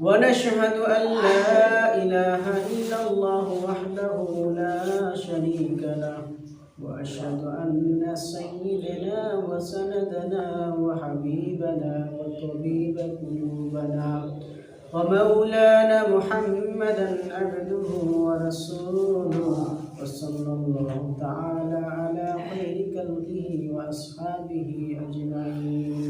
ونشهد أن لا إله إلا الله وحده لا شريك له وأشهد أن سيدنا وسندنا وحبيبنا وطبيب قلوبنا ومولانا محمدا عبده ورسوله وصلى الله تعالى على خير خلقه وأصحابه أجمعين.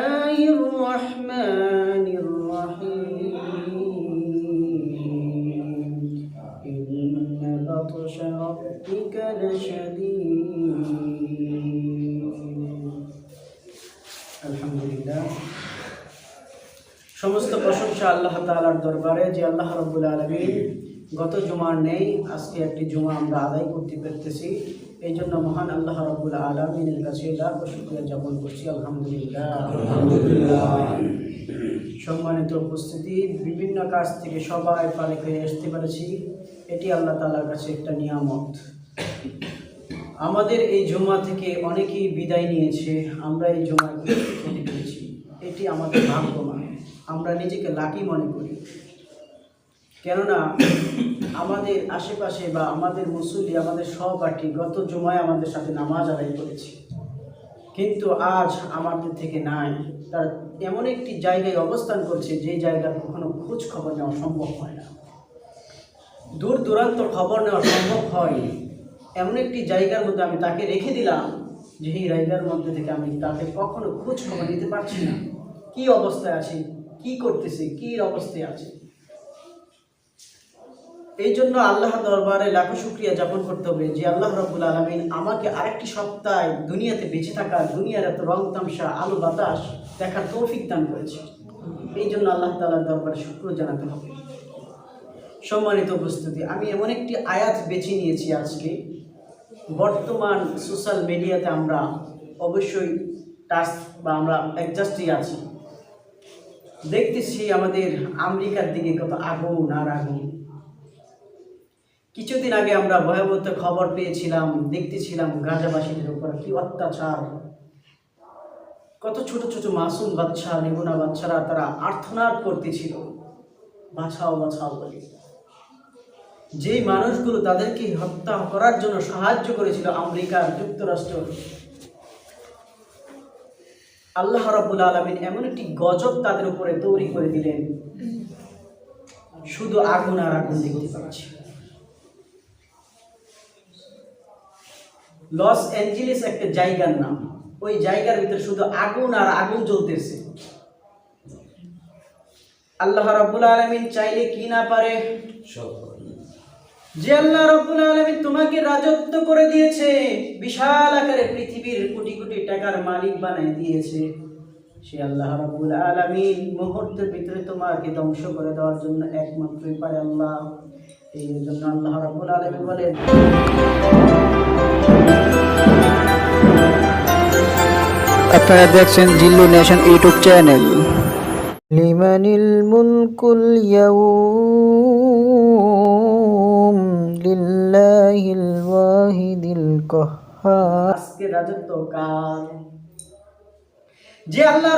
সমস্ত প্রশংসা আল্লাহ তালার দরবারে যে আল্লাহ রব্বুল আলমিন গত জুমার নেই আজকে একটি জুমা আমরা আদায় করতে পেরেছি এই জন্য মহান আল্লাহ রব্বুল আলমিনের কাছে লাখ শুক্রিয়া জ্ঞাপন করছি আলহামদুলিল্লাহ। সম্মানিত উপস্থিতি বিভিন্ন কাজ থেকে সবাই পারে হয়ে আসতে পেরেছি। এটি আল্লাহ তালার কাছে একটা নিয়ামত। আমাদের এই জুমা থেকে অনেকেই বিদায় নিয়েছে আমরা এই জুমায় এটি আমাদের ভাগ্যমান আমরা নিজেকে লাকি মনে করি। কেননা আমাদের আশেপাশে বা আমাদের মুসল্লি, আমাদের সহপাঠী গত জুমায় আমাদের সাথে নামাজ আদায় করেছে। কিন্তু আজ আমাদের থেকে নাই। তার এমন একটি জায়গায় অবস্থান করছে, যে জায়গার কখনো খোঁজ খবর নেওয়া সম্ভব হয় না। দূর দূরান্ত খবর নেওয়া সম্ভব হয়। এমন একটি জায়গার মধ্যে আমি তাকে রেখে দিলাম, যে এই জায়গার মধ্যে থেকে আমি তাকে কখনো খোঁজ খবর নিতে পারছি না। কি অবস্থায় আছে? কি করতেছে, কি অবস্থায় আছে? এই জন্য আল্লাহ দরবারে লাখো শুক্রিয়া যাপন করতে হবে যে আল্লাহ রব্বুল আলমিন আমাকে আরেকটি সপ্তাহে দুনিয়াতে বেঁচে থাকা, দুনিয়ার এত রং তামসা আলো বাতাস দেখার তৌফিক দান করেছে। এই জন্য আল্লাহ তালার দরবারে শুক্র জানাতে হবে। সম্মানিত উপস্থিতি, আমি এমন একটি আয়াত বেছে নিয়েছি আজকে। বর্তমান সোশ্যাল মিডিয়াতে আমরা অবশ্যই টাস্ক বা আমরা অ্যাডজাস্টই আছি। দেখতেছি আমাদের আমেরিকার দিকে কত আগুন আর আগুন। কিছুদিন আগে আমরা ভয়াবহ খবর পেয়েছিলাম, দেখতেছিলাম গাজাবাসীদের উপর কি অত্যাচার। কত ছোট ছোট মাসুম বাচ্চা নেগুনা বাচ্চারা তারা আর্থনাদ করতেছিল। বাঁচাও বাঁচাও বলে যেই মানুষগুলো তাদেরকে হত্যা করার জন্য সাহায্য করেছিল আমেরিকার যুক্তরাষ্ট্র আল্লাহ রাবুল আলমিন এমন একটি গজব তাদের উপরে তৈরি করে দিলেন। শুধু আগুন আর আগুন দেখতে পাচ্ছি। লস অ্যাঞ্জেলিস একটা জায়গার নাম। ওই জায়গার ভিতরে শুধু আগুন আর আগুন জ্বলতেছে। আল্লাহ রাব্বুল আলামিন চাইলে কি না পারে? যে আল্লাহ রব্বুল আলমী তোমাকে রাজত্ব করে দিয়েছে বিশাল আকারে পৃথিবীর কোটি কোটি টাকার মালিক বানাই দিয়েছে। সে আল্লাহ রব্বুল আলমিন মুহূর্তের ভিতরে তোমাকে ধ্বংস করে দেওয়ার জন্য একমাত্র পারে আল্লাহ। এই জন্য আল্লাহ রব্বুল আলমিন বলেন আপনারা দেখছেন জিল্লু নেশন ইউটিউব চ্যানেল। লিমানিল মুলকুল ইয়াউম। যে আল্লাহ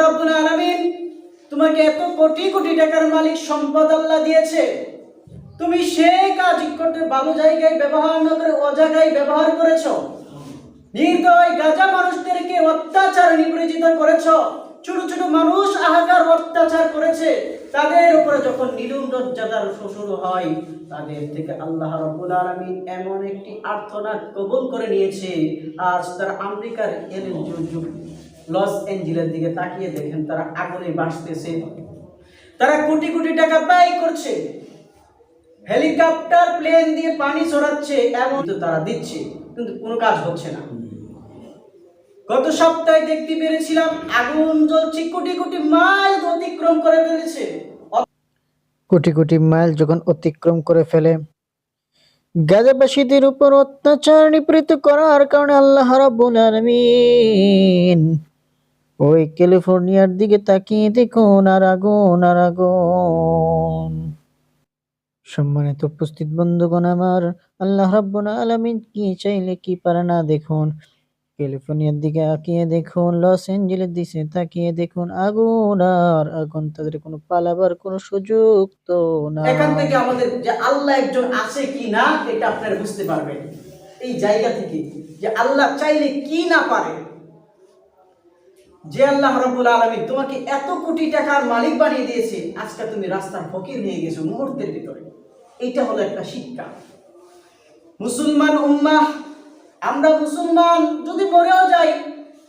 তোমাকে এত কোটি কোটি টাকার মালিক সম্পদ আল্লাহ দিয়েছে, তুমি সেই কাজ করতে ভালো জায়গায় ব্যবহার না করে ব্যবহার করেছ। নির্দয় গাজা মানুষদেরকে অত্যাচার নিপীড়িত করেছ। ছোট ছোট মানুষ আহাকার অত্যাচার করেছে। তাদের উপরে যখন নিরুমজাদার শুরু হয়, তাদের থেকে আল্লাহ রব্বুল আলামিন এমন একটি আর্থনাদ কবুল করে নিয়েছে। আজ তারা আমেরিকার এল লস অ্যাঞ্জেলের দিকে তাকিয়ে দেখেন তারা আগুনে বাসতেছে তারা কোটি কোটি টাকা ব্যয় করছে। হেলিকপ্টার, প্লেন দিয়ে পানি ছড়াচ্ছে, এমন তো তারা দিচ্ছে। কিন্তু কোনো কাজ হচ্ছে না। গত সপ্তাহে দেখতে পেরেছিলাম আগুন জ্বলছে কোটি কোটি মাইল অতিক্রম করে ফেলেছে। কোটি কোটি মাইল যখন অতিক্রম করে ফেলে, গাজাবাসীদের উপর অত্যাচার নিপীড়িত করার কারণে আল্লাহ রাব্বুল আলামিন ওই ক্যালিফোর্নিয়ার দিকে তাকিয়ে দেখুন, আর আগুন আর আগুন। সম্মানিত উপস্থিত বন্ধুগণ আমার, আল্লাহ রাব্বুল আলামিন কি চাইলে কি পারে না দেখুন। ক্যালিফোর্নিয়ার দিকে তাকিয়ে দেখুন, লস এঞ্জেলের দিকে তাকিয়ে দেখুন, আগুন আর আগুন তাদের কোনো পালাবার কোনো সুযোগ তো না এখান থেকে আমাদের যে আল্লাহ একজন আছে কি না, এটা আপনারা বুঝতে পারবেন। এই জায়গা থেকে যে আল্লাহ চাইলে কি না পারে। যে আল্লাহ রাব্বুল আলামিন তোমাকে এত কোটি টাকার মালিক বানিয়ে দিয়েছে, আজকে তুমি রাস্তার ফকির হয়ে গেছো মুহূর্তের ভিতরে। এটা হলো একটা শিক্ষা। মুসলমান উম্মাহ আমরা মুসলমান যদি মরেও যাই,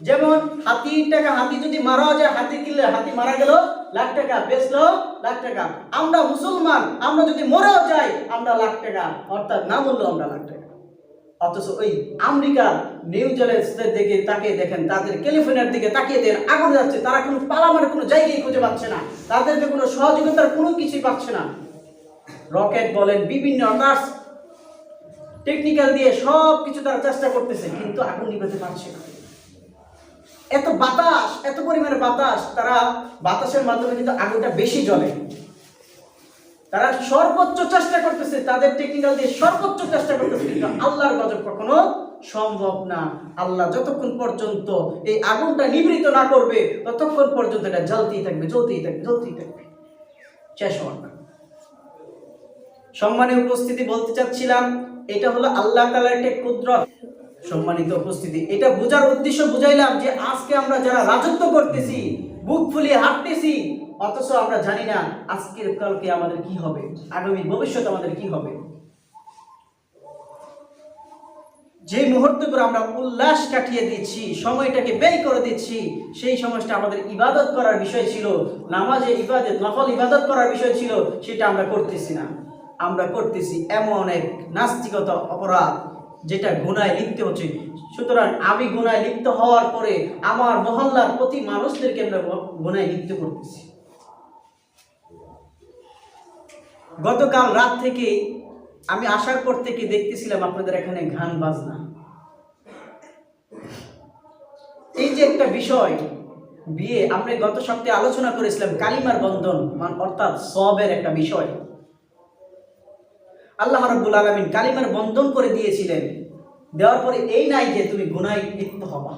যেমন হাতি টাকা, হাতি যদি মারাও যায়, হাতি কিনলে হাতি মারা গেল, লাখ টাকা বেচলো, লাখ টাকা। আমরা মুসলমান, আমরা যদি মরেও যাই, আমরা লাখ টাকা, অর্থাৎ না বললেও আমরা লাখ টাকা। অথচ ওই আমেরিকা নিউজিল্যান্ডের দিকে তাকিয়ে দেখেন, তাদের ক্যালিফোর্নিয়ার দিকে তাকিয়ে দেন আগুন যাচ্ছে, তারা কোনো পালামার কোনো জায়গায় খুঁজে পাচ্ছে না, তাদেরকে কোনো সহযোগিতার কোনো কিছুই পাচ্ছে না। রকেট বলেন, বিভিন্ন আকাশ টেকনিক্যাল দিয়ে সব কিছু তারা চেষ্টা করতেছে, কিন্তু আগুন নিভাতে পারছে না। এত বাতাস, এত পরিমাণে বাতাস, তারা বাতাসের মাধ্যমে কিন্তু আগুনটা বেশি জ্বলে। তারা সর্বোচ্চ চেষ্টা করতেছে, তাদের টেকনিক্যাল দিয়ে সর্বোচ্চ চেষ্টা করতেছে, কিন্তু আল্লাহর গজব কখনো সম্ভব না। আল্লাহ যতক্ষণ পর্যন্ত এই আগুনটা নিবৃত না করবে, ততক্ষণ পর্যন্ত এটা জ্বলতেই থাকবে জ্বলতেই থাকবে জ্বলতেই থাকবে। শেষ হওয়ার না সম্মানের উপস্থিতি বলতে চাচ্ছিলাম এটা হলো আল্লাহ তালার একটা কুদরত। সম্মানিত উপস্থিতি। এটা বোঝার উদ্দেশ্য বুঝাইলাম যে আজকে আমরা যারা রাজত্ব করতেছি, বুক ফুলিয়ে হাঁটতেছি, অথচ আমরা জানি না আজকের কালকে আমাদের কি হবে, আগামী ভবিষ্যৎ আমাদের কি হবে। যে মুহূর্তগুলো আমরা উল্লাস কাটিয়ে দিচ্ছি, সময়টাকে ব্যয় করে দিচ্ছি, সেই সময়টা আমাদের ইবাদত করার বিষয় ছিল, নামাজে ইবাদত, নফল ইবাদত করার বিষয় ছিল, সেটা আমরা করতেছি না। আমরা করতেছি এমন এক নাস্তিকতা অপরাধ, যেটা গুনায় লিপ্ত হচ্ছে। সুতরাং আমি গুনায় লিপ্ত হওয়ার পরে আমার মহল্লার প্রতি মানুষদেরকে আমরা গুনায় লিপ্ত করতেছি। গতকাল রাত থেকে আমি আসার পর থেকে দেখতেছিলাম আপনাদের এখানে গান বাজনা। এই যে একটা বিষয় বিয়ে, আমরা গত সপ্তাহে আলোচনা করেছিলাম কালিমার বন্ধন অর্থাৎ সবের একটা বিষয়। আল্লাহ রাব্বুল আলামিন কালিমার বন্ধন করে দিয়েছিলেন। দেওয়ার পরে এই নাই যে তুমি গুনায় লিপ্ত হবা।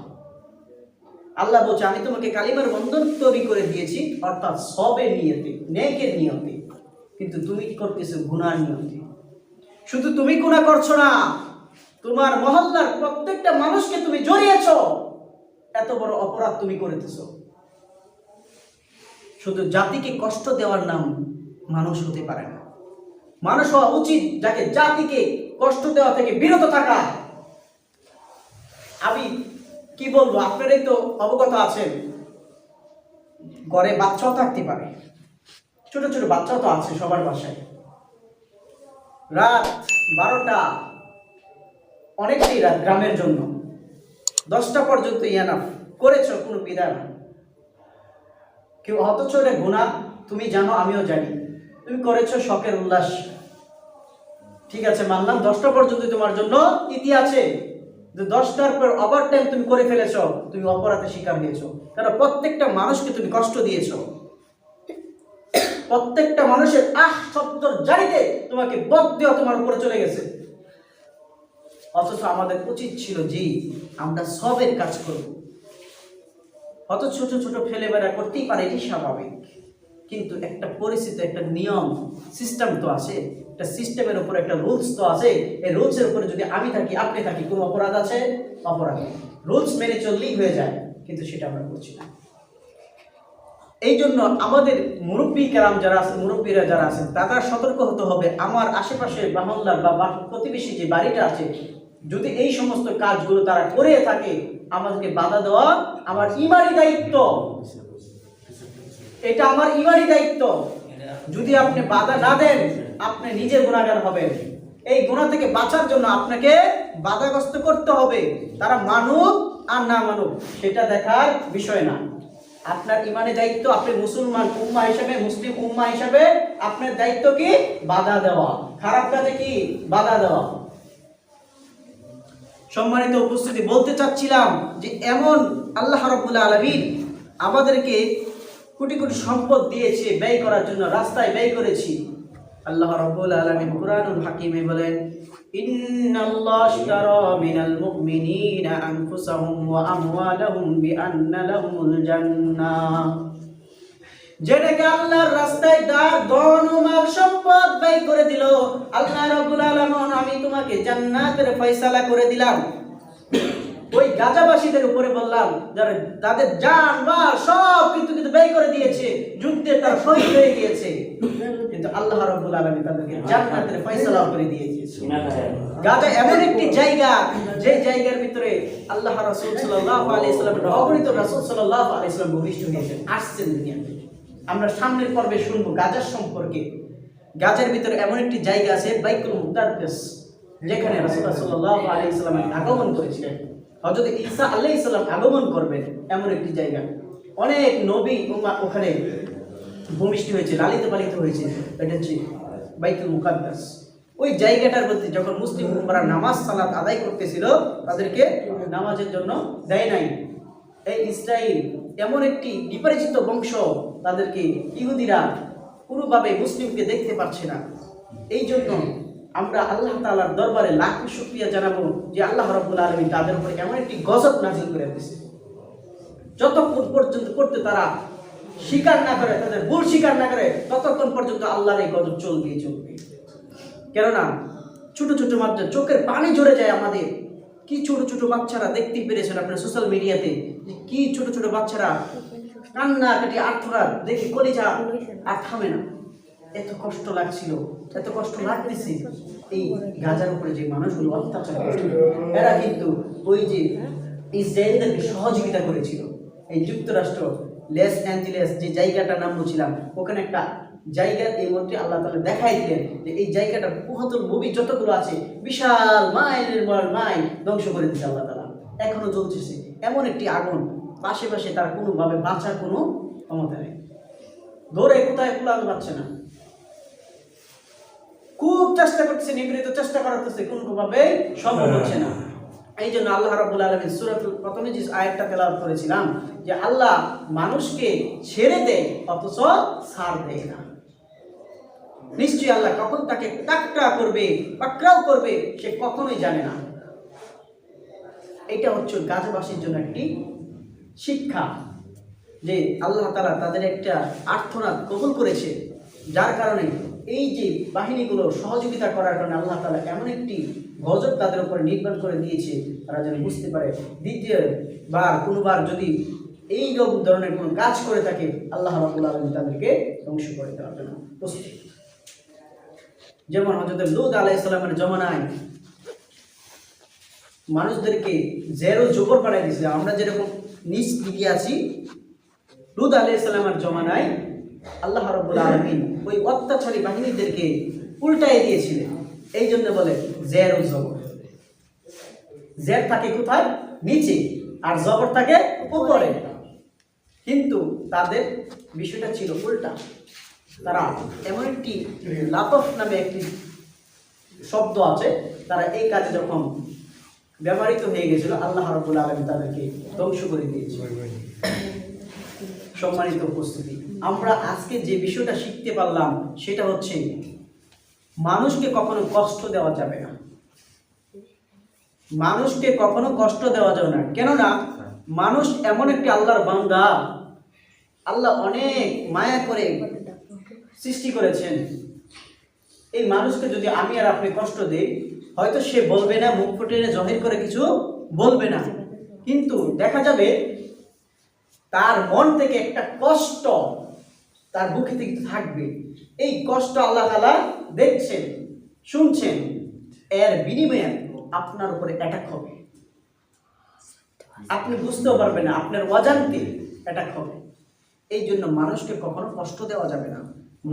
আল্লাহ বলছে, আমি তোমাকে কালিমার বন্ধন তৈরি করে দিয়েছি, অর্থাৎ সবের নিয়তে, নেকের নিয়তে। কিন্তু তুমি করতেছো? গুনার নিয়তে। শুধু তুমি গুনাহ করছ না, তোমার মহল্লার প্রত্যেকটা মানুষকে তুমি জড়িয়েছ। এত বড় অপরাধ তুমি করেতেছ। শুধু জাতিকে কষ্ট দেওয়ার নাম মানুষ হতে পারে না। মানুষ হওয়া উচিত যাকে জাতিকে কষ্ট দেওয়া থেকে বিরত থাকা। আমি কি বলব? আপনারাই তো অবগত আছেন। ঘরে বাচ্চাও থাকতে পারে। ছোট ছোট বাচ্চাও তো আছে সবার বাসায়। রাত বারোটা অনেকটাই রাত গ্রামের জন্য। দশটা পর্যন্ত ইয়ানাফ করেছ, কোনো বিদায় না। কেউ অথচ এটা গুণা তুমি জানো, আমিও জানি। তুমি করেছ শখের উল্লাস। ঠিক আছে, মানলাম দশটা পর্যন্ত তোমার জন্য ইতি আছে কিন্তু দশটার পর ওভার টাইম তুমি করে ফেলেছো, তুমি অপরাধের শিকার হয়েছো। কারণ প্রত্যেকটা মানুষকে তুমি কষ্ট দিয়েছ। প্রত্যেকটা মানুষের আহ শব্দর জারিতে তোমাকে বদ দেওয়া তোমার উপরে চলে গেছে। অথচ আমাদের উচিত ছিল যে আমরা সবের কাজ করব। অত ছোট ছোট ফেলে বেড়া করতেই পারে এটি স্বাভাবিক। কিন্তু একটা পরিস্থিতি, একটা নিয়ম সিস্টেম তো আছে। একটা সিস্টেমের উপর একটা রুলস তো আছে, এই রুলসের উপরে যদি আমি থাকি, আপনি থাকি, কোনো অপরাধ আছে? অপরাধ রুলস মেনে চললেই হয়ে যায়, কিন্তু সেটা আমরা করছি না। এই জন্য আমাদের মুরব্বী কেরাম যারা আছে, মুরব্বীরা যারা আছেন তারা সতর্ক হতে হবে। আমার আশেপাশে বাহল্লার বা প্রতিবেশী যে বাড়িটা আছে, যদি এই সমস্ত কাজগুলো তারা করে থাকে, আমাদেরকে বাধা দেওয়া আমার ইমানি দায়িত্ব। এটা আমার ইমানি দায়িত্ব। যদি আপনি বাধা না দেন আপনি নিজে গুণাগার হবেন। এই গুণা থেকে বাঁচার জন্য আপনাকে বাধাগ্রস্ত করতে হবে। তারা মানুক আর না মানুক, সেটা দেখার বিষয় না। আপনার ইমানে দায়িত্ব আপনি মুসলমান উম্মা হিসাবে, মুসলিম উম্মা হিসাবে আপনার দায়িত্ব কি? বাধা দেওয়া। খারাপ কাজে কি? বাধা দেওয়া। সম্মানিত উপস্থিতি, বলতে চাচ্ছিলাম যে এমন আল্লাহ রব্বুল আলমিন আমাদেরকে কোটি কোটি সম্পদ দিয়েছে ব্যয় করার জন্য, রাস্তায় ব্যয় করেছি। আল্লাহ রব্বুল আলমিন কুরআনুল হাকিমে বলেন, ইন্নাল্লাহ আশতারা মিনাল মুমিনিনা আনফুসাহুম ওয়া আমওয়ালাহুম বিআন্না লাহুমুল জান্নাহ যেটাকে আল্লাহর রাস্তায় ধন ও মাল সম্পদ ব্যয় করে দিল। আল্লাহ রাব্বুল আলামিন, আমি তোমাকে জান্নাতের ফয়সালা করে দিলাম। ওই গাজাবাসীদের উপরে বললাম, যারা তাদের জান মাল সব কিন্তু কিন্তু ব্যয় করে দিয়েছে, যুদ্ধে তারা শহীদ হয়ে গিয়েছে। আল্লাহ রাব্বুল আলামিন তাদেরকে জান্নাতের ফয়সালা করে দিয়েছে। গাজা এমন একটি জায়গা যে জায়গার ভিতরে আল্লাহ রাসূল সাল্লাল্লাহু আলাইহি সাল্লামের অগণিত রাসূল সাল্লাল্লাহু আলাইহি সাল্লাম ভূমিষ্ঠ হয়েছেন আসছেন দুনিয়াতে আমরা সামনের পর্বে শুনব গাজার সম্পর্কে। গাজার ভিতরে এমন একটি জায়গা আছে বাইকুল মুকাদ্দাস যেখানে রাসূলুল্লাহ সাল্লাল্লাহু আলাইহি সাল্লাম আগমন করেছিলেন। হযরত ঈসা আলাইহিস সালাম আগমন করবেন এমন একটি জায়গা। অনেক নবী উম্মাহ ওখানে ভূমিষ্ঠ হয়েছে, লালিত পালিত হয়েছে এটা হচ্ছে বাইতুল মুকাদ্দাস। ওই জায়গাটার প্রতি যখন মুসলিম উম্মারা নামাজ, সালাত আদায় করতেছিল, তাদেরকে নামাজের জন্য দেয় নাই। এই ইসরায়েল এমন একটি বিপরিচিত বংশ, তাদেরকে ইহুদিরা কোনোভাবে মুসলিমকে দেখতে পারছে না। এই জন্য আমরা আল্লাহ তাআলার দরবারে লাখ শুক্রিয়া জানাব যে আল্লাহ রাব্বুল আলামিন তাদের উপরে এমন একটি গজব নাজিল করে দিয়েছে। যতক্ষণ পর্যন্ত করতে তারা স্বীকার না করে, তাদের ভুল স্বীকার না করে, ততক্ষণ পর্যন্ত আল্লাহর এই গজব চলবেই চলবে। কেননা, ছোট ছোট বাচ্চা, চোখের পানি ঝরে যায় আমাদের। কি ছোট ছোট বাচ্চারা দেখতে পেরেছেন আপনার সোশ্যাল মিডিয়াতে কি ছোট ছোট বাচ্চারা কান্না কাটি আর্থরাত দেখে কলিজা আর থামে না। এত কষ্ট লাগছিল, এত কষ্ট লাগতেছে। এই গাজার উপরে যে মানুষগুলো অত্যাচার করছিল, এরা কিন্তু ওই যে ইসরায়েলদেরকে সহযোগিতা করেছিল। এই যুক্তরাষ্ট্র লেস অ্যাঞ্জেলেস যে জায়গাটার নাম বলছিলাম, ওখানে একটা জায়গা এই মধ্যে আল্লাহ তালা দেখাই দিলেন যে এই জায়গাটার পুহাতন মুভি যতগুলো আছে, বিশাল মাইলের পর মাইল ধ্বংস করে দিচ্ছে আল্লাহ তালা এখনও চলতেছে এমন একটি আগুন পাশে পাশে তার কোনোভাবে বাঁচার কোনো ক্ষমতা নেই। দৌড়ে কোথায় কুলাতে পারছে না। খুব চেষ্টা করতেছে নিগৃহীত চেষ্টা করাতেছে কোনোভাবে সম্ভব হচ্ছে না। এই জন্য আল্লাহ রাব্বুল আলামিন সূরাতুল প্রথমে যে আয়াতটা তেলাওয়াত করেছিলাম যে আল্লাহ মানুষকে ছেড়ে দেয় অথচ ছাড় দেয় না। নিশ্চয়ই আল্লাহ কখন তাকে টাকটা করবে, পাকড়াও করবে, সে কখনোই জানে না। এটা হচ্ছে গাছবাসীর জন্য একটি শিক্ষা যে আল্লাহ তালা তাদের একটা আর্থনাদ কবুল করেছে, যার কারণে এই যে বাহিনীগুলো সহযোগিতা করার কারণে আল্লাহ তালা এমন একটি গজব তাদের উপরে নির্মাণ করে দিয়েছে, তারা যেন বুঝতে পারে। দ্বিতীয় বার কোনোবার যদি এই রকম ধরনের কোনো কাজ করে থাকে, আল্লাহ রাবুল আলমী তাদেরকে ধ্বংস করে দেওয়ার জন্য প্রস্তুত। যেমন হজরত লুদ আলাইসালামের জমানায় মানুষদেরকে জেরো জবর বানাই দিয়েছিল আমরা যেরকম নিজ দিকে আছি লুদ আলাইসালামের জমানায় আল্লাহ রব্বুল আলমিন ওই অত্যাচারী বাহিনীদেরকে উল্টাই দিয়েছিলেন এই জন্য বলে জের ও জবর। জের থাকে কোথায়? নিচে। আর জবর থাকে উপরে। কিন্তু তাদের বিষয়টা ছিল উল্টা। তারা এমন একটি লাতফ নামে একটি শব্দ আছে, তারা এই কাজে যখন ব্যবহৃত হয়ে গেছিল, আল্লাহ রবুল আলম তাদেরকে ধ্বংস করে দিয়েছে। সম্মানিত উপস্থিতি। আমরা আজকে যে বিষয়টা শিখতে পারলাম, সেটা হচ্ছে মানুষকে কখনো কষ্ট দেওয়া যাবে না। মানুষকে কখনো কষ্ট দেওয়া যাবে না। কেননা মানুষ এমন একটি আল্লাহর বান্দা, আল্লাহ অনেক মায়া করে সৃষ্টি করেছেন। এই মানুষকে যদি আমি আর আপনি কষ্ট দেই, হয়তো সে বলবে না, মুখ ফুটে জহির করে কিছু বলবে না। কিন্তু দেখা যাবে তার মন থেকে একটা কষ্ট তার বুকে থেকে থাকবে। এই কষ্ট আল্লাহ তালা দেখছেন, শুনছেন, এর বিনিময়ে আপনার উপরে অ্যাটাক হবে। আপনি বুঝতেও পারবেন না, আপনার অজান্তে অ্যাটাক হবে। এই জন্য মানুষকে কখনো কষ্ট দেওয়া যাবে না।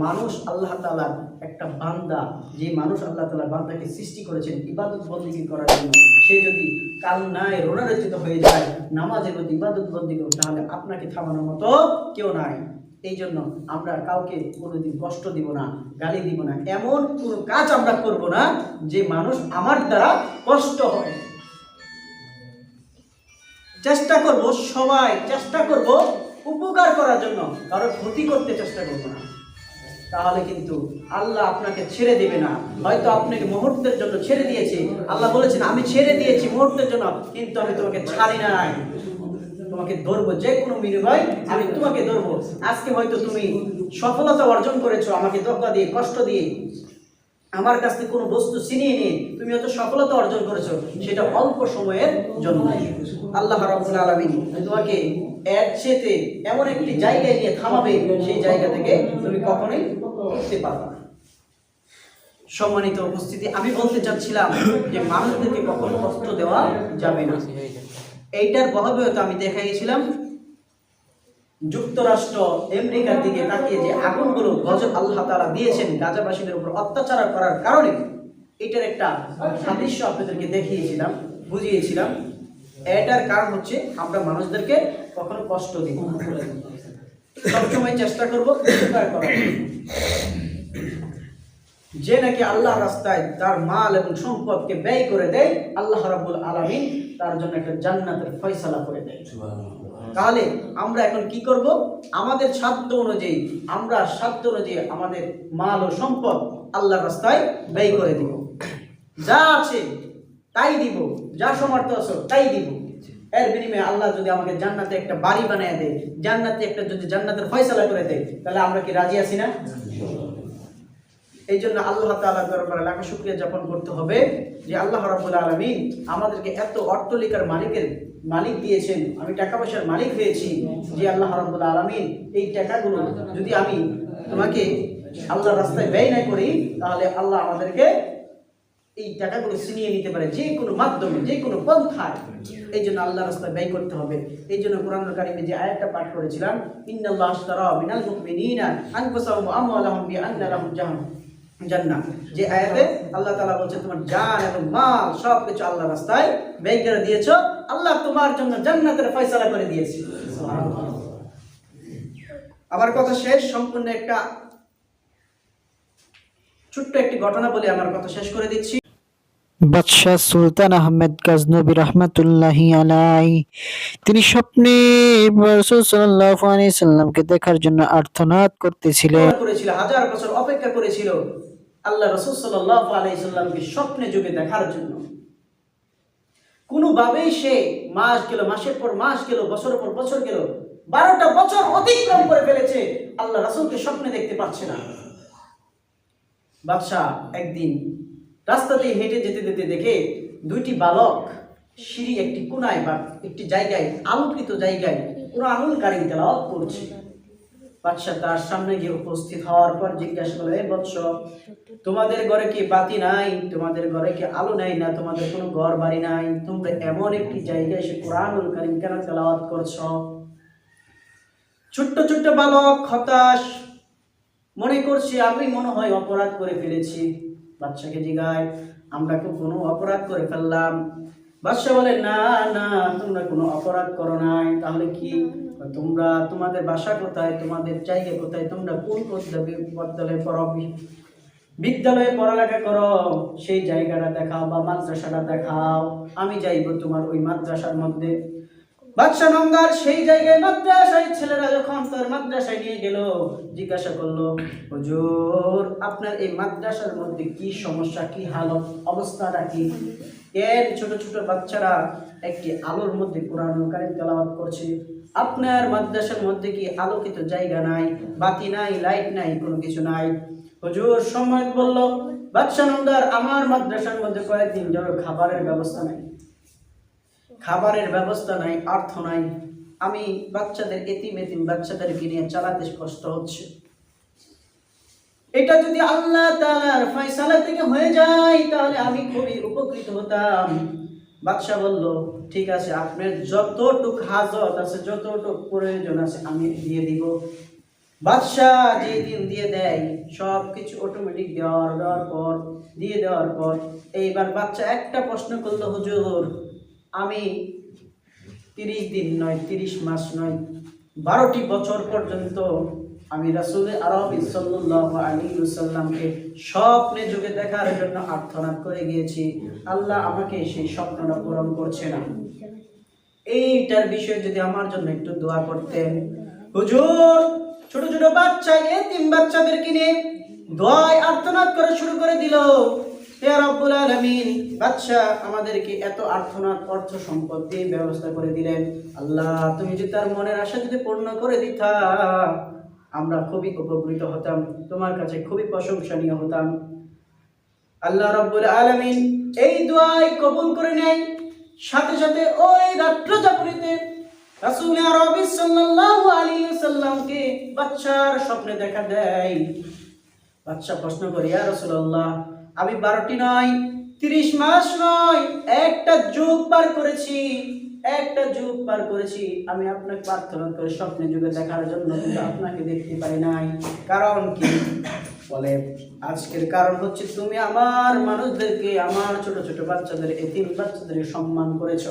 মানুষ আল্লাহ তালার একটা বান্দা, যে মানুষ আল্লাহ তালা বান্দাকে সৃষ্টি করেছেন, ইবাদত বন্দিগি করার জন্য। সে যদি কাল নাই রোনারচিত হয়ে যায়, নামাজের প্রতি ইবাদত বন্দি তাহলে আপনাকে থামানোর মতো কেউ নাই। এই জন্য আমরা কাউকে কোনোদিন কষ্ট দিব না, গালি দিব না। এমন কোনো কাজ আমরা করব না যে মানুষ আমার দ্বারা কষ্ট হয়। চেষ্টা করব সবাই, চেষ্টা করব উপকার করার জন্য, কারও ক্ষতি করতে চেষ্টা করব না। তাহলে কিন্তু আল্লাহ আপনাকে ছেড়ে দেবে না। হয়তো আপনাকে মুহূর্তের জন্য ছেড়ে দিয়েছে। আল্লাহ বলেছেন, আমি ছেড়ে দিয়েছি মুহূর্তের জন্য, কিন্তু আমি তোমাকে ছাড়ি নাই। তোমাকে ধরবো যে কোনো বিনিময় আমি তোমাকে ধরবো। আজকে হয়তো তুমি সফলতা অর্জন করেছ, আমাকে ধোকা দিয়ে, কষ্ট দিয়ে। আমার কাছ থেকে কোনো বস্তু ছিনিয়ে নিয়ে তুমি হয়তো সফলতা অর্জন করেছ, সেটা অল্প সময়ের জন্য। আল্লাহ রাব্বুল আলামিন তোমাকে এক চেতে এমন একটি জায়গায় নিয়ে থামাবে, সেই জায়গা থেকে তুমি কখনোই উঠতে পারবে না। সম্মানিত উপস্থিতি, আমি বলতে চাচ্ছিলাম যে মানুষদেরকে কখনো কষ্ট দেওয়া যাবে না। এইটার প্রভাবেও আমি দেখা দেখাইছিলাম যুক্তরাষ্ট্র আমেরিকার দিকে তাকিয়ে যে আগুনগুলো গজব আল্লাহ তারা দিয়েছেন গাজাবাসীদের উপর অত্যাচার করার কারণে এটার একটা সাদৃশ্য আপনাদেরকে দেখিয়েছিলাম, বুঝিয়েছিলাম। এটার কারণ হচ্ছে আমরা মানুষদেরকে কখনো কষ্ট দিব। সবসময় চেষ্টা করব যে নাকি আল্লাহ রাস্তায় তার মাল এবং সম্পদকে ব্যয় করে দেয়, আল্লাহ রাবুল আলামিন তার জন্য একটা জান্নাতের ফয়সালা করে দেয়। তাহলে আমরা এখন কি করব? আমাদের সাধ্য অনুযায়ী, আমরা সাধ্য অনুযায়ী আমাদের মাল ও সম্পদ আল্লাহর রাস্তায় ব্যয় করে দিব। যা আছে তাই দিব, যা সমর্থ আছে তাই দিব। এর বিনিময়ে আল্লাহ যদি আমাকে জান্নাতে একটা বাড়ি বানিয়ে দেয়, জান্নাতে একটা যদি জান্নাতের ফয়সালা করে দেয়, তাহলে আমরা কি রাজি আছি না? এই জন্য আল্লাহ তাআলার দরবারে লাখ শুকরিয়া যাপন করতে হবে যে আল্লাহ রাব্বুল আলামিন আমাদেরকে এত অট্টলিকার মালিকের মালিক দিয়েছেন, আমি টাকা পয়সার মালিক হয়েছি যে আল্লাহ রাব্বুল আলামিন, এই টাকাগুলো যদি আমি তোমাকে আল্লাহর রাস্তায় ব্যয় না করি, তাহলে আল্লাহ আমাদেরকে এই টাকাগুলো ছিনিয়ে নিতে পারে, যে কোনো মাধ্যমে, যে কোনো পন্থায়। এই জন্য আল্লাহ রাস্তায় ব্যয় করতে হবে। এই জন্য কোরআন কারিমে যে আয়াতটা পাঠ করেছিলাম, ইন্নাল্লাহ আশতারা মিনাল মুমিনিনা আনফুসাহুম ওয়া আমওয়ালাহুম বিআন্না লাহুম জাহান্নাম। জান্নাত। যে আয়াতে আল্লাহ তোমার জান এবং মাল সব কিছু আল্লাহ রাস্তায় ব্যয় করে দিয়েছ। আল্লাহ তোমার জন্য জান্নাতের ফয়সালা করে দিয়েছে। আমার কথা শেষ, সম্পূর্ণ একটা ছোট্ট একটি ঘটনা বলে, আমার কথা শেষ করে দিচ্ছি। বাদশাহ সুলতান আহমেদ গাজনবী রহমতুল্লাহি আলাই তিনি স্বপ্নে রাসূল সাল্লামকে দেখার জন্য আর্তনাদ করতেছিলেন। হাজার বছর অপেক্ষা করেছিল আল্লাহ রসুল সাল্লাহ আলাইসাল্লামকে স্বপ্নে যুগে দেখার জন্য। কোনোভাবেই সে মাস গেল, মাসের পর মাস গেল বছরের পর বছর গেল, বারোটা বছর অতিক্রম করে ফেলেছে, আল্লাহ রাসুলকে স্বপ্নে দেখতে পাচ্ছে না। বাদশাহ একদিন রাস্তা দিয়ে হেঁটে যেতে যেতে দেখে দুইটি বালক সিঁড়ি একটি কোনায় বা একটি জায়গায়, আলোকৃত জায়গায় কোরআনুল কারিম তেলাওয়াত করছে। বাদশাহ তার সামনে গিয়ে উপস্থিত হওয়ার পর জিজ্ঞাসা করল এই বৎস, তোমাদের ঘরে কি বাতি নাই? তোমাদের ঘরে কি আলো নাই না তোমাদের কোনো ঘর বাড়ি নাই? তোমরা এমন একটি জায়গায় এসে কোরআনুল কারিম কেন তেলাওয়াত করছ? ছোট্ট ছোট্ট বালক হতাশ মনে করছি, আমি মনে হয় অপরাধ করে ফেলেছি। বাচ্চাকে জিগায়, আমরা কি কোনো অপরাধ করে ফেললাম? বাদশাহ বলে, না না, তোমরা কোনো অপরাধ করো নাই। তাহলে কি? তোমরা তোমাদের বাসা কোথায়? তোমাদের জায়গা কোথায়? তোমরা কোন বিদ্যালয়ে পড়বি বিদ্যালয়ে পড়ালেখা করো। সেই জায়গাটা দেখাও বা মাদ্রাসাটা দেখাও। আমি যাইব তোমার ওই মাদ্রাসার মধ্যে। বাদশাহ নন্দার সেই জায়গায় মাদ্রাসায় ছেলেরা যখন তার মাদ্রাসায় নিয়ে গেল, জিজ্ঞাসা করল, হুজুর, আপনার এই মাদ্রাসার মধ্যে কি সমস্যা, কি হালত অবস্থাটা কি? এর ছোট ছোট বাচ্চারা একটি আলোর মধ্যে কোরআন কারিম তেলাওয়াত করছে। আপনার মাদ্রাসার মধ্যে কি আলোকিত জায়গা নাই, বাতি নাই, লাইট নাই, কোনো কিছু নাই? হুজুর সময় বলল, বাদশাহ নন্দার আমার মাদ্রাসার মধ্যে কয়েকদিন ধরো খাবারের ব্যবস্থা নাই। খাবারের ব্যবস্থা নাই, অর্থ নাই। আমি বাচ্চাদের এতিম এতিম বাচ্চাদেরকে নিয়ে চালাতে কষ্ট হচ্ছে। এটা যদি আল্লাহ তাআলার ফয়সালা থেকে হয়ে যায়, তাহলে আমি খুবই উপকৃত হতাম। বাদশাহ বলল, ঠিক আছে, আপনার যতটুক হাজত আছে, যতটুক প্রয়োজন আছে, আমি দিয়ে দিব। বাদশাহ যে দিন দিয়ে দেয় সব কিছু অটোমেটিক দেওয়ার দেওয়ার পর, দিয়ে দেওয়ার পর, এইবার বাচ্চা একটা প্রশ্ন করল, হুজুর আমি তিরিশ দিন নয়, তিরিশ মাস নয়, বারোটি বছর পর্যন্ত আমি রাসুল আরবি সাল্লাহ আলী সাল্লামকে স্বপ্নে যুগে দেখার জন্য আর্থনাদ করে গিয়েছি। আল্লাহ আমাকে সেই স্বপ্নটা পূরণ করছে না। এইটার বিষয়ে যদি আমার জন্য একটু দোয়া করতেন। হুজুর, ছোট ছোট বাচ্চা, এতিম বাচ্চাদেরকে নিয়ে দোয়ায় আর্তনাদ করা শুরু করে দিল। হে রব্বুল আলামিন বাচ্চা আমাদেরকে এত আর্থনাদ, অর্থ সম্পদ ব্যবস্থা করে দিলেন। আল্লাহ, তুমি যদি তার মনের আশা যদি পূর্ণ করে দিতা, আমরা খুবই উপকৃত হতাম, তোমার কাছে খুবই প্রশংসনীয় হতাম। আল্লাহ রব্বুল আলামিন এই দোয়াই কবুল করে নেয়। সাথে সাথে ওই রাত্র জাপুরিতে রাসূল আরবি সাল্লাল্লাহু আলাইহি সাল্লামকে বাচ্চার স্বপ্নে দেখা দেয়। বাচ্চা প্রশ্ন করে, ইয়া রাসূলুল্লাহ আমি বারোটি নয়, তিরিশ মাস নয়, একটা যুগ পার করেছি, একটা যুগ পার করেছি। আমি আপনাকে প্রার্থনা করে স্বপ্নে যুগে দেখার জন্য, কিন্তু আপনাকে দেখতে পারি নাই। কারণ কি? বলে, আজকের কারণ হচ্ছে তুমি আমার মানুষদেরকে, আমার ছোট ছোট বাচ্চাদের এতিম বাচ্চাদেরকে সম্মান করেছ।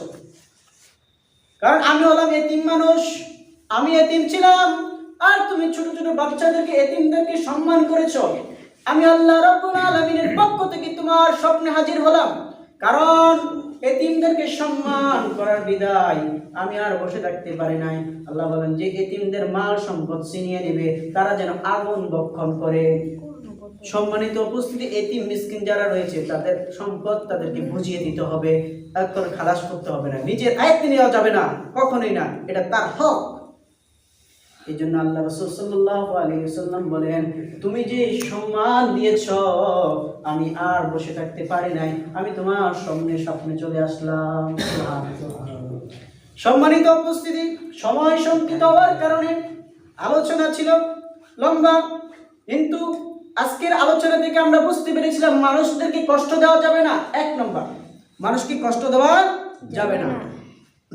কারণ আমি হলাম এতিম মানুষ, আমি এতিম ছিলাম, আর তুমি ছোট ছোট বাচ্চাদেরকে, এতিমদেরকে সম্মান করেছ। আমি আল্লাহ রাব্বুল আলামিনের পক্ষ থেকে তোমার স্বপ্নে হাজির হলাম। কারণ এতিমদেরকে সম্মান করার বিদায় আমি আর বসে থাকতে পারি নাই। আল্লাহ বলেন, যে এতিমদের মাল সম্পদ ছিনিয়ে নেবে, তারা যেন আগুন বক্ষণ করে। সম্মানিত উপস্থিতি, এতিম মিসকিন যারা রয়েছে, তাদের সম্পদ তাদেরকে বুঝিয়ে দিতে হবে। একবার খালাস করতে হবে না। নিজের আয়ত্তে নেওয়া যাবে না, কখনোই না। এটা তার হক। এই জন্য আল্লাহ রসুল সাল্লাহ আলী সাল্লাম বলেন, তুমি যে সম্মান দিয়েছ, আমি আর বসে থাকতে পারি নাই। আমি তোমার সামনে স্বপ্নে চলে আসলাম। সম্মানিত উপস্থিতি, সময় সংকিত হওয়ার কারণে আলোচনা ছিল লম্বা, কিন্তু আজকের আলোচনা থেকে আমরা বুঝতে পেরেছিলাম, মানুষদেরকে কষ্ট দেওয়া যাবে না। এক নম্বর, মানুষকে কষ্ট দেওয়া যাবে না।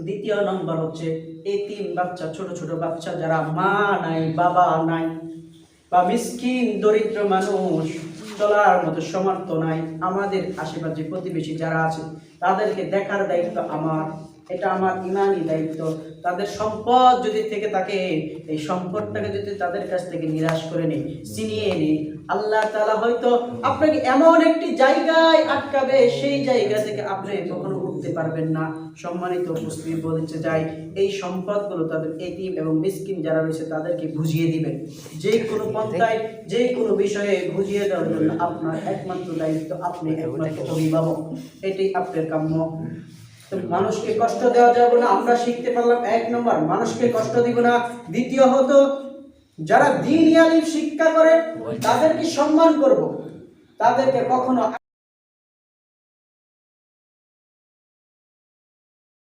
দ্বিতীয় নম্বর হচ্ছে এই তিন বাচ্চা, ছোট ছোট বাচ্চা যারা মা নাই, বাবা নাই বা মিসকিন, দরিদ্র মানুষ, চলার মতো সমর্থ নাই। আমাদের আশেপাশে প্রতিবেশী যারা আছে, তাদেরকে দেখার দায়িত্ব আমার। এটা আমার ইমানই দায়িত্ব। তাদের সম্পদ যদি থেকে থাকে, এই সম্পদটাকে যদি তাদের কাছ থেকে নিরাশ করে নেই চিনিয়ে নেই, আল্লাহ তালা হয়তো আপনাকে এমন একটি জায়গায় আটকাবে, সেই জায়গা থেকে আপনি কখনো উঠতে পারবেন না। সম্মানিত উপস্থিতি বলতে চাই এই সম্পদগুলো তাদের এতিম এবং মিসকিন যারা রয়েছে তাদেরকে বুঝিয়ে দিবেন। যে কোনো পন্থায় যে কোনো বিষয়ে বুঝিয়ে দেওয়ার জন্য আপনার একমাত্র দায়িত্ব আপনি একমাত্র অভিভাবক। এটাই আপনার কাম্য। মানুষকে কষ্ট দেওয়া যাবে না আমরা শিখতে পারলাম এক নম্বর মানুষকে কষ্ট দিব না। দ্বিতীয় হতো যারা দিন শিক্ষা করে তাদেরকে সম্মান করব। তাদেরকে কখনো